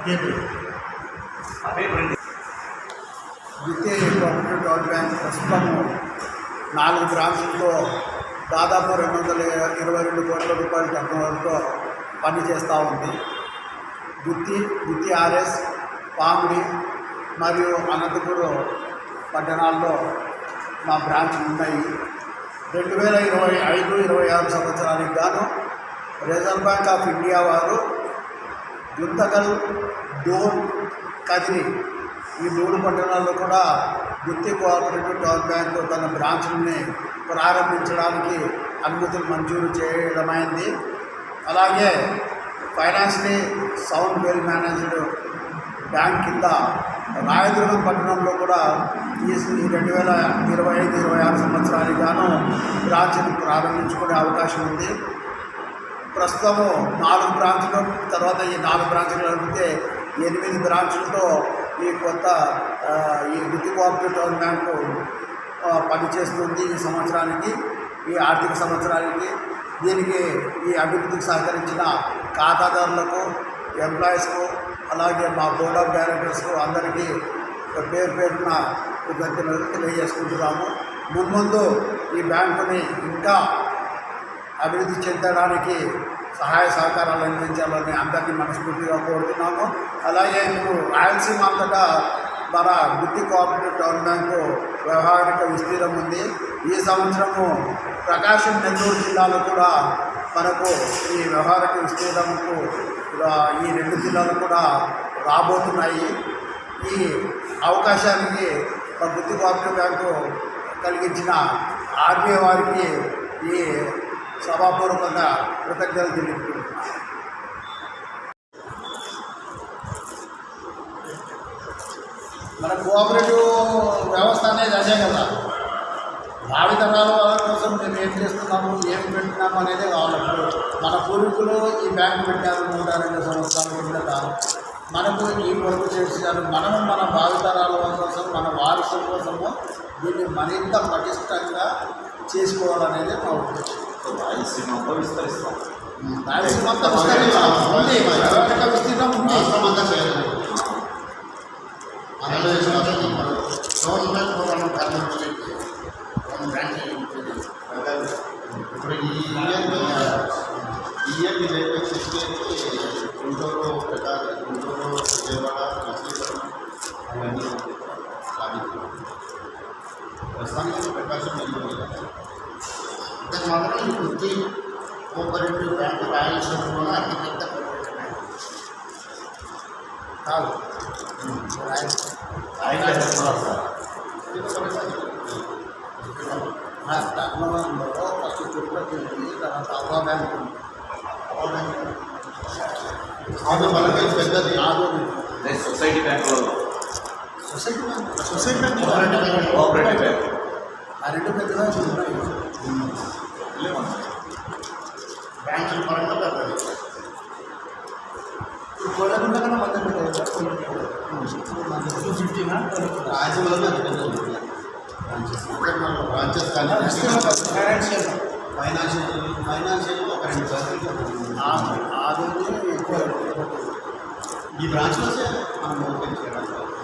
ద్వితీయ cooperative develop bank ప్రస్తుతము నాలుగు బ్రాంచ్లతో దాదాపు రెండు వందల ఇరవై రెండు కోట్ల రూపాయల టర్నోవర్తో పనిచేస్తూ ఉంది. గుత్తి గుత్తి ఆర్ఎస్ పామిడి మరియు అనంతపురం పట్టణాల్లో మా బ్రాంచ్లు ఉన్నాయి. రెండు వేల ఇరవై ఐదు ఇరవై ఆరు సంవత్సరానికి గాను రిజర్వ్ బ్యాంక్ ఆఫ్ ఇండియా వారు గుంతకల్ డోన్ కదిరి. ఈ మూడు పట్టణాల్లో కూడా గుత్తి కోఆపరేటివ్ డెవలప్ బ్యాంక్ తన బ్రాంచ్ని ప్రారంభించడానికి అనుమతులు మంజూరు చేయడమైంది. అలాగే financially sound well managed bank కింద రాయదుర్గం పట్టణంలో కూడా ఈ రెండు వేల ఇరవై ఐదు ఇరవై ఆరు సంవత్సరానికి గాను బ్రాంచ్ని ప్రారంభించుకునే అవకాశం ఉంది. ప్రస్తుతము నాలుగు బ్రాంచ్లు తర్వాత ఈ నాలుగు బ్రాంచ్లు కలిపితే ఎనిమిది బ్రాంచ్లతో ఈ కొత్త ఈ గుత్తి కోఆపరేటివ్ బ్యాంకు పనిచేస్తుంది ఈ సంవత్సరానికి ఈ ఆర్థిక సంవత్సరానికి. దీనికి ఈ అభివృద్ధికి సహకరించిన ఖాతాదారులకు ఎంప్లాయీస్కు అలాగే మా బోర్డ్ ఆఫ్ డైరెక్టర్స్కు అందరికీ పేరు పేరున కృతజ్ఞతలు తెలియజేసుకుంటున్నాము. మున్ముందు ఈ బ్యాంకుని ఇంకా అభివృద్ధి చెందడానికి సహాయ సహకారాలు అందించాలని అందరినీ మనస్ఫూర్తిగా కోరుతున్నాము. అలాగే ఇప్పుడు రాయలసీమ అంతటా మన గుత్తి కోఆపరేటివ్ టౌన్ బ్యాంకు వ్యవహారిక విస్తీర్ణం ఉంది. ఈ సంవత్సరము ప్రకాశం నెల్లూరు జిల్లాలో కూడా మనకు ఈ వ్యవహారిక విస్తీర్ణంకు ఈ రెండు జిల్లాలు కూడా రాబోతున్నాయి. ఈ అవకాశానికి మా గుత్తి కోఆపరేటివ్ బ్యాంకు కలిగించిన ఆర్బీఐ వారికి ఈ సభాపూర్వకంగా కృతజ్ఞతలు తెలియజేస్తున్నాను. మన కోఆపరేటివ్ వ్యవస్థ అనేది అదే కదా. భావితరాల వాళ్ళ కోసం మేము ఏం చేస్తున్నాము ఏం పెట్టినాము అనేది వాళ్ళకు మన పూర్వీకులు ఈ బ్యాంకు పెట్టారు నూట రెండు సంవత్సరాల కిందట. మనకు ఈ పొరుగు చేశారు మనము మన భావితరాల కోసం మన వారసుల కోసము దీన్ని మరింత పటిష్టంగా చేసుకోవాలనేది మా ఉద్దేశం. రాయలసీమలో విస్తరిస్తాం రాయలసీమ అంతా విస్తరించాలి. ఉంది. వ్యవహారిక విస్తీర్ణం ఉంది. రాష్ట్రమంతా చేయాలి ఆంధ్రప్రదేశ్ మాత్రం గవర్నమెంట్ ప్రోగ్రామ్ కర్నూలు బ్రాంచ్ ఇప్పుడు ఈ ఇయర్ ఈ ఇయర్ మీరు దాని మాత్రం ఈ వృత్తి కోఆపరేటివ్ బ్యాంక్ రాయలసీమలో అతిపెద్ద కోఆపరేటివ్ బ్యాంక్ కాదు ఆయన చెప్తున్నారు సార్ ఆ టర్నోవర్లో ఫస్ట్ తిరుపతి ఉంది తర్వాత అవ్వా బ్యాంక్ ఉంది అది మనకి పెద్దది ఆదోని అదే సొసైటీ బ్యాంకులలో society bank society bank cooperative bank cooperative bank ఆ రెండు పెద్దగా ఉన్నాయి రాజ్యంలో బ్రాంచెస్ కానీ ఫైనాన్షియల్ ఫైనాన్షియల్ ఫైనాన్షియల్ ఒక రెండు బ్రాంచెస్ ఎక్కువ ఈ బ్రాంచ్లో మనం ఓపెన్ చేయడానికి